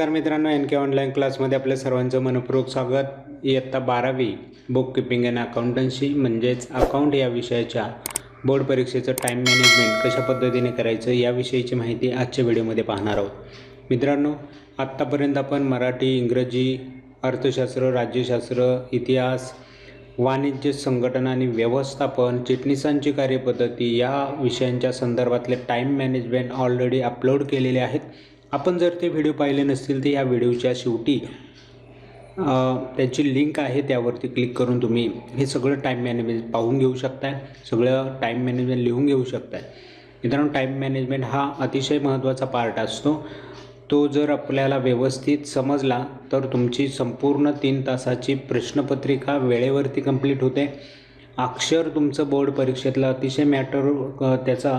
नमस्कार मित्रांनो एन के ऑनलाईन क्लासमध्ये आपल्या सर्वांचं मनपूर्वक स्वागत. इयत्ता बारावी बुक किपिंग अँड अकाउंटन्सी म्हणजेच अकाउंट या विषयाच्या बोर्ड परीक्षेचं टाईम मॅनेजमेंट कशा पद्धतीने करायचं याविषयीची माहिती आजच्या व्हिडिओमध्ये पाहणार आहोत. मित्रांनो आत्तापर्यंत आपण मराठी इंग्रजी अर्थशास्त्र राज्यशास्त्र इतिहास वाणिज्य संघटन आणि व्यवस्थापन चिटणीसांची कार्यपद्धती या विषयांच्या संदर्भातले टाईम मॅनेजमेंट ऑलरेडी अपलोड केलेले आहेत. आपण जर ते व्हिडिओ पाहिले नसतील तर या व्हिडिओच्या शेवटी त्याची लिंक आहे त्यावरती क्लिक करून तुम्ही हे सगळं टाईम मॅनेजमेंट पाहून घेऊ शकताय. सगळं टाईम मॅनेजमेंट लिहून घेऊ शकताय. मित्रांनो टाईम मॅनेजमेंट हा अतिशय महत्त्वाचा पार्ट असतो. तो जर आपल्याला व्यवस्थित समजला तर तुमची संपूर्ण तीन तासाची प्रश्नपत्रिका वेळेवरती कंप्लीट होते. अक्षर तुमचं बोर्ड परीक्षेतलं अतिशय मॅटर त्याचा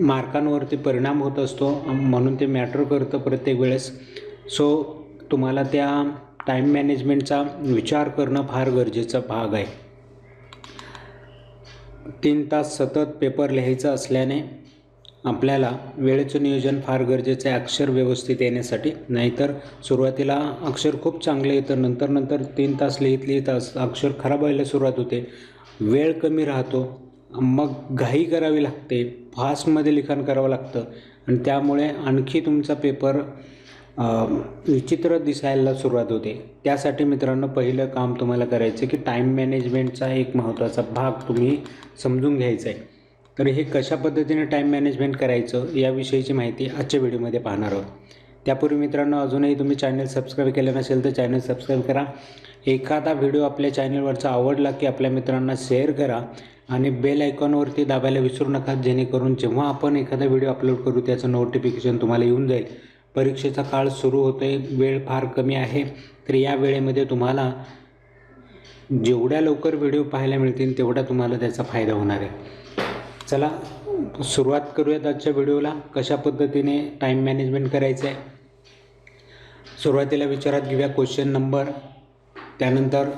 मार्कांवरती परिणाम होत असतो म्हणून ते मॅटर करतं प्रत्येक वेळेस. सो तुम्हाला त्या टाईम मॅनेजमेंटचा विचार करणं फार गरजेचा भाग आहे. तीन तास सतत पेपर लिहायचा असल्याने आपल्याला वेळेचं नियोजन फार गरजेचं आहे अक्षर व्यवस्थित येण्यासाठी. नाहीतर सुरुवातीला अक्षर खूप चांगलं येतं नंतर नंतर तीन तास लिहित लिहित अक्षर खराब व्हायला सुरुवात होते. वेळ कमी राहतो मग घाई करावी लागते फास्टमध्ये लिखाण करावं लागतं आणि त्यामुळे आणखी तुमचा पेपर विचित्र दिसायला सुरुवात होते. त्यासाठी मित्रांनो पहिलं काम तुम्हाला करायचं की टाईम मॅनेजमेंटचा एक महत्त्वाचा भाग तुम्ही समजून घ्यायचा आहे. तर हे कशा पद्धतीने टाईम मॅनेजमेंट करायचं याविषयीची माहिती आजच्या व्हिडिओमध्ये पाहणार आहोत. त्यापूर्वी मित्रांनो अजूनही तुम्ही चॅनल सबस्क्राईब केलं नसेल तर चॅनल सबस्क्राईब करा. एखादा व्हिडिओ आपल्या चॅनलवरचा आवडला की आपल्या मित्रांना शेअर करा. आणि बेल आयकॉनवरती दाबायला विसरू नका जेणेकरून जेव्हा आपण एखादा व्हिडिओ अपलोड करू त्याचं नोटिफिकेशन तुम्हाला येऊन जाईल. परीक्षेचा काळ सुरू होतो आहे वेळ फार कमी आहे तर या वेळेमध्ये तुम्हाला जेवढ्या लवकर व्हिडिओ पाहायला मिळतील तेवढा तुम्हाला त्याचा फायदा होणार आहे. चला सुरुवात करूयात आजच्या व्हिडिओला कशा पद्धतीने टाईम मॅनेजमेंट करायचं आहे? सुरुवातीला विचारात घेऊया क्वेश्चन नंबर त्यानंतर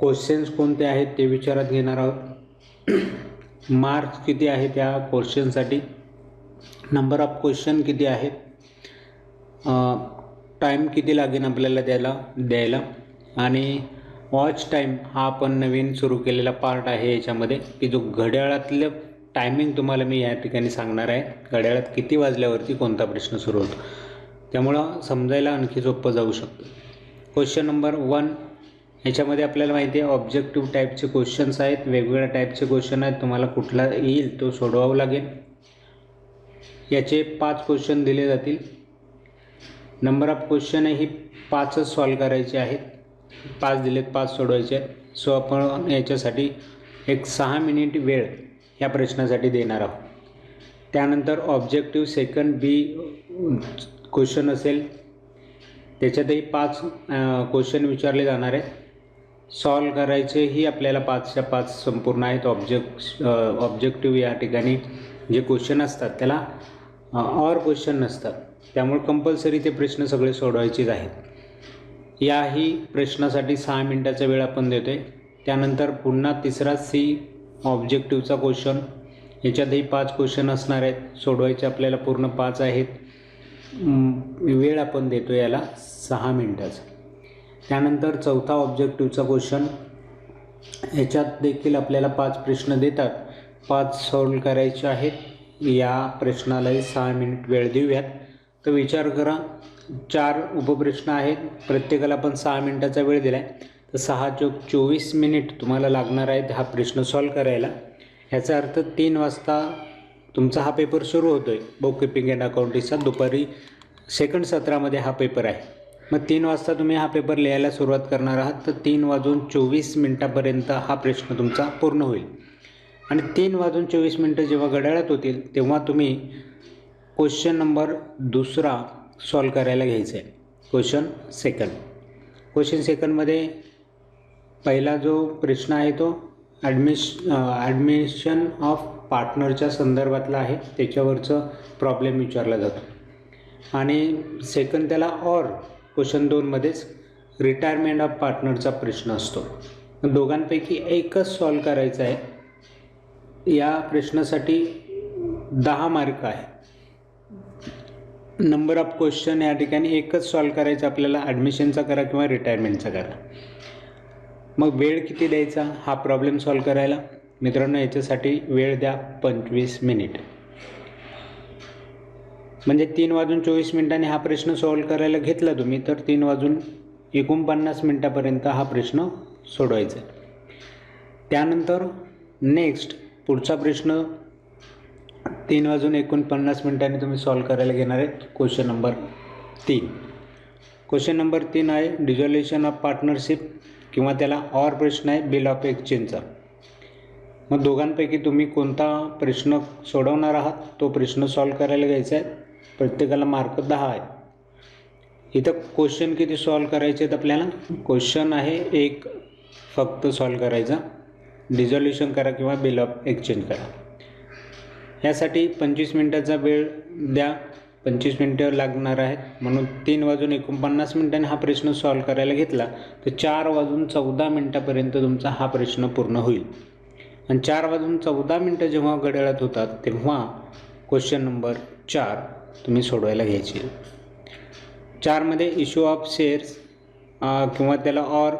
क्वेश्चन्स कोणते आहेत ते विचारात घेणार आहोत. मार्क्स किती आहे त्या क्वेश्चनसाठी नंबर ऑफ क्वेश्चन किती आहेत टाईम किती लागेल आपल्याला त्याला द्यायला? आणि वॉच टाईम हा आपण नवीन सुरू केलेला पार्ट आहे याच्यामध्ये. की जो घड्याळातलं टायमिंग तुम्हाला मी या ठिकाणी सांगणार आहे. घड्याळात किती वाजल्यावरती कोणता प्रश्न सुरू होतो? त्यामुळं समजायला आणखी सोपं जाऊ शकतं. क्वेश्चन नंबर वन याच्यामध्ये आपल्याला माहिती आहे ऑब्जेक्टिव्ह टाईपचे क्वेश्चन्स आहेत वेगवेगळ्या टाईपचे क्वेश्चन आहेत तुम्हाला कुठला येईल तो सोडवावा लागेल. याचे पाच क्वेश्चन दिले जातील. नंबर ऑफ क्वेश्चन ही पाचच सॉल्व करायचे आहेत. पाच दिलेत पाच सोडवायचे आहेत. सो आपण याच्यासाठी एक सहा मिनिट वेळ या प्रश्नासाठी देणार आहोत. त्यानंतर ऑब्जेक्टिव्ह सेकंड बी क्वेश्चन असेल. त्याच्यातही पाच क्वेश्चन विचारले जाणार आहेत. सॉल्व करायचेही आपल्याला पाचच्या पाच संपूर्ण आहेत. ऑब्जेक्ट ऑब्जेक्टिव्ह या ठिकाणी जे क्वेश्चन असतात त्याला ऑर क्वेश्चन नसतात. त्यामुळे कंपल्सरी ते प्रश्न सगळे सोडवायचेच आहेत. याही प्रश्नासाठी सहा मिनटाचा वेळ आपण देतो आहे त्यानंतर पुन्हा तिसरा सी ऑब्जेक्टिव्हचा क्वेश्चन याच्यातही पाच क्वेश्चन असणार आहेत. सोडवायचे आपल्याला पूर्ण पाच आहेत. वेळ आपण देतो याला सहा मिनटाचा. त्यानंतर चौथा ऑब्जेक्टिव्हचा क्वेश्चन याच्यात देखील आपल्याला पाच प्रश्न देतात. पाच सॉल्व करायचे आहेत. या प्रश्नालाही सहा मिनिट वेळ देऊयात. तर विचार करा. चार उपप्रश्न आहेत. प्रत्येकाला आपण सहा मिनिटाचा वेळ दिला आहे तर सहा चोक चोवीस मिनिट तुम्हाला लागणार आहेत हा प्रश्न सॉल्व करायला. ह्याचा अर्थ तीन वाजता तुमचा हा पेपर सुरू होतो आहे बुक किपिंग अँड अकाउंटिंगचा दुपारी सेकंड सत्रामध्ये हा पेपर आहे. मग तीन वाजता तुम्ही हा पेपर लिहायला सुरुवात करणार आहात. तर तीन वाजून चोवीस मिनटापर्यंत हा प्रश्न तुमचा पूर्ण होईल. आणि तीन वाजून चोवीस मिनटं जेव्हा घड्याळात होतील तेव्हा तुम्ही क्वेश्चन नंबर दुसरा सॉल्व करायला घ्यायचा आहे. Question second. क्वेश्चन सेकंडमध्ये पहिला जो प्रश्न आहे तो ॲडमिश ॲडमिशन ऑफ पार्टनरच्या संदर्भातला आहे. त्याच्यावरचं प्रॉब्लेम विचारला जातो. आणि सेकंड त्याला ऑर क्वेश्चन दोनमध्येच रिटायरमेंट ऑफ पार्टनरचा प्रश्न असतो. दोघांपैकी एकच सॉल्व करायचा आहे. या प्रश्नासाठी दहा मार्क आहे. नंबर ऑफ क्वेश्चन या ठिकाणी एकच सॉल्व करायचं आपल्याला. ॲडमिशनचा करा किंवा रिटायरमेंटचा करा. मग वेळ किती द्यायचा? हा प्रॉब्लेम सॉल्व करायला. मित्रांनो याच्यासाठी वेळ द्या पंचवीस मिनिट म्हणजे तीन वाजून चोवीस मिनिटांनी हा प्रश्न सॉल्व करायला घेतला तुम्ही तर तीन वाजून एकोणपन्नास मिनटापर्यंत हा प्रश्न सोडवायचा आहे. त्यानंतर नेक्स्ट पुढचा प्रश्न तीन वाजून एकोणपन्नास मिनिटांनी तुम्ही सॉल्व करायला घेणार आहेत. क्वेश्चन नंबर तीन. क्वेश्चन नंबर तीन आहे डिझॉल्युशन ऑफ पार्टनरशिप किंवा त्याला ऑर प्रश्न आहे बिल ऑफ एक्सचेंजचा मग दोघांपैकी तुम्ही कोणता प्रश्न सोडवणार आहात तो प्रश्न सॉल्व करायला घ्यायचा आहे. प्रत्येकाला मार्क दहा आहे इथं क्वेश्चन किती सॉल्व करायचे आहेत आपल्याला? क्वेश्चन आहे एक फक्त सॉल्व करायचा. डिझॉल्युशन करा किंवा बिल ऑफ एक्सचेंज करा. यासाठी पंचवीस मिनटाचा वेळ द्या. पंचवीस मिनटं लागणार आहेत. म्हणून तीन वाजून एकोणपन्नास मिनटाने हा प्रश्न सॉल्व करायला घेतला तर चार वाजून चौदा मिनटापर्यंत तुमचा हा प्रश्न पूर्ण होईल. आणि चार वाजून चौदा मिनटं जेव्हा घड्याळात होतात तेव्हा क्वेश्चन नंबर चार. तुम्ही सोडवायला घ्यायची. चारमध्ये इश्यू ऑफ शेअर्स किंवा त्याला ऑर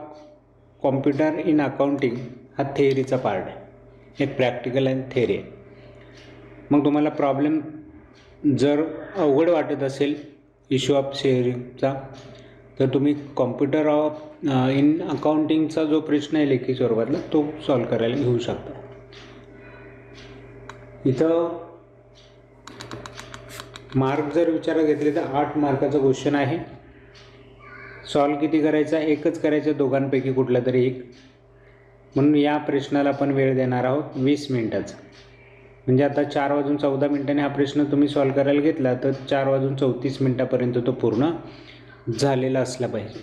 कॉम्प्युटर इन अकाउंटिंग हा थेअरीचा पार्ट आहे. एक प्रॅक्टिकल अँड थेअरी आहे. मग तुम्हाला प्रॉब्लेम जर अवघड वाटत असेल इश्यू ऑफ शेअरिंगचा तर तुम्ही कॉम्प्युटर ऑफ इन अकाउंटिंगचा जो प्रश्न आहे लेखी स्वरूपातला तो सॉल्व करायला घेऊ शकता. इथं मार्क जर विचारात घेतले तर आठ मार्काचं क्वेश्चन आहे. सॉल्व किती करायचा? एकच करायचं दोघांपैकी कुठला तरी एक. म्हणून या प्रश्नाला आपण वेळ देणार आहोत वीस मिनिटाचा. म्हणजे आता चार वाजून चौदा मिनिटांनी हा प्रश्न तुम्ही सॉल्व करायला घेतला तर चार वाजून चौतीस मिनटापर्यंत तो पूर्ण झालेला असला पाहिजे.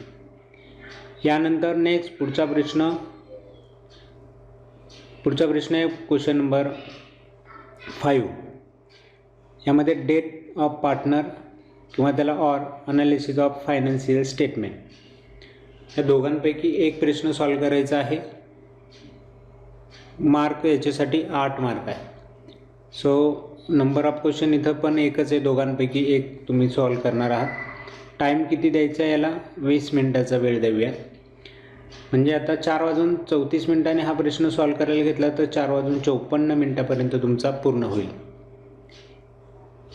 यानंतर नेक्स्ट पुढचा प्रश्न. पुढचा प्रश्न आहे क्वेश्चन नंबर फाईव्ह यामध्ये डेट ऑफ पार्टनर किंवा त्याला or analysis of financial statement या दोघांपैकी एक प्रश्न सॉल्व करायचा आहे. मार्क याच्यासाठी आठ मार्क आहे. सो नंबर ऑफ क्वेश्चन इथं पण एकच आहे. दोघांपैकी एक तुम्ही सॉल्व करणार आहात. टाईम किती द्यायचा आहे याला? वीस मिनटाचा वेळ देऊया. म्हणजे आता चार वाजून चौतीस मिनिटाने हा प्रश्न सॉल्व करायला घेतला तर चार वाजून चौपन्न मिनटापर्यंत तुमचा पूर्ण होईल.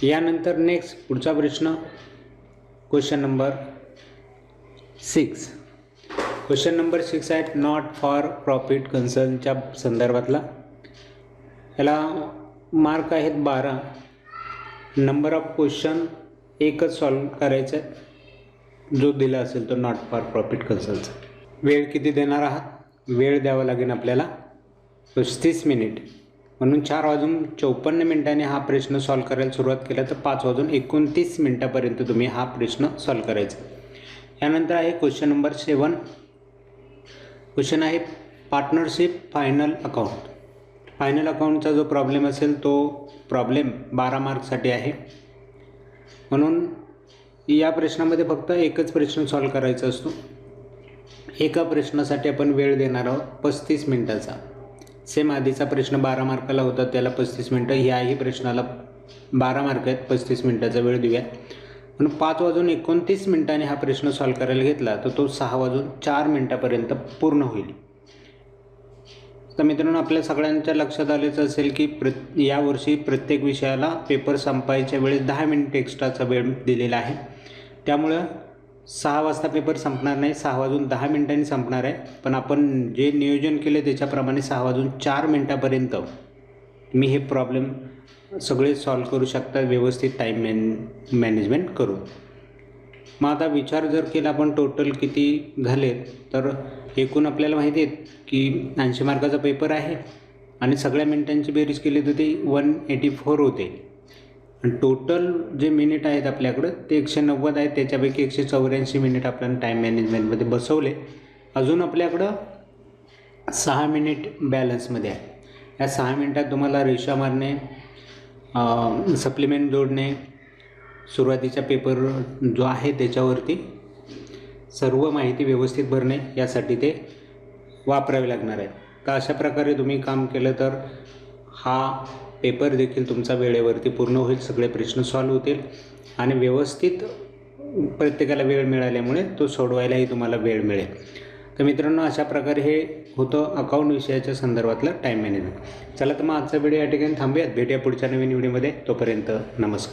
यानंतर नेक्स्ट पुढचा प्रश्न question number six question number six आहे नॉट फॉर प्रॉफिट कन्सर्नच्या संदर्भातला. याला मार्क आहेत बारा. नंबर ऑफ क्वेश्चन एकच सॉल्व करायचं. आहे जो दिला असेल तो नॉट फॉर प्रॉफिट कन्सर्नचा वेळ किती देणार आहात? वेळ द्यावा लागेल आपल्याला. पस्तीस मिनिट म्हणून चार वाजून चौपन्न मिनिटांनी हा प्रश्न सॉल्व करायला सुरुवात केला. तर पाच वाजून एकोणतीस मिनटापर्यंत तुम्ही हा प्रश्न सॉल्व करायचा. यानंतर आहे क्वेश्चन नंबर सेवन क्वेश्चन आहे पार्टनरशिप फायनल अकाउंट फायनल अकाउंटचा जो प्रॉब्लेम असेल तो प्रॉब्लेम बारा मार्कसाठी आहे. म्हणून या प्रश्नामध्ये फक्त एकच प्रश्न सॉल्व करायचा असतो. एका प्रश्नासाठी आपण वेळ देणार आहोत पस्तीस मिनटाचा. सेम आधीचा प्रश्न बारा मार्काला होता त्याला पस्तीस मिनटं ह्याही प्रश्नाला बारा मार्क आहेत पस्तीस मिनटाचा वेळ देऊया म्हणून पाच वाजून एकोणतीस मिनटाने हा प्रश्न सॉल्व करायला घेतला तर तो सहा वाजून चार मिनटापर्यंत पूर्ण होईल. तर मित्रांनो आपल्या सगळ्यांच्या लक्षात आलेच असेल की प्र यावर्षी प्रत्येक विषयाला पेपर संपायच्या वेळेस दहा मिनिट एक्स्ट्राचा वेळ दिलेला आहे. त्यामुळं सहा वाजता पेपर संपणार नाही सहा वाजून दहा मिनिटांनी संपणार आहे. पण आपण जे नियोजन केले त्याच्याप्रमाणे सहा वाजून चार मिनटापर्यंत मी हे प्रॉब्लेम सगळे सॉल्व करू शकता व्यवस्थित टाईम मॅन मॅनेजमेंट करून मग आता विचार जर केला आपण टोटल किती झाले तर एकूण आपल्याला माहिती आहेत की ऐंशी मार्काचा पेपर आहे आणि सगळ्या मिनिटांची बेरीज केली तर ते वन एटी फोर होते. आणि टोटल जे मिनिट आहेत आपल्याकडं ते एकशे नव्वद आहेत. त्याच्यापैकी एकशे चौऱ्याऐंशी मिनिट आपल्याला टाईम मॅनेजमेंटमध्ये बसवले. अजून आपल्याकडं सहा मिनिट बॅलन्समध्ये आहे. या सहा मिनिटात तुम्हाला रेषा मारणे सप्लिमेंट जोडणे सुरुवातीचा पेपर जो आहे त्याच्यावरती सर्व माहिती व्यवस्थित भरणे यासाठी ते वापरावे लागणार आहे तर अशा प्रकारे तुम्ही काम केलं तर हा पेपर देखील तुमचा वेळेवरती पूर्ण होईल सगळे प्रश्न सॉल्व होतील. आणि व्यवस्थित प्रत्येकाला वेळ मिळाल्यामुळे तो सोडवायलाही तुम्हाला वेळ मिळेल. तर मित्रांनो अशा प्रकारे हे होतं अकाउंट विषयाच्या संदर्भातलं टाईम मॅनेजमेंट चला तर मग आजचा व्हिडिओ या ठिकाणी थांबूयात. भेटूया पुढच्या नवीन व्हिडिओमध्ये तोपर्यंत नमस्कार.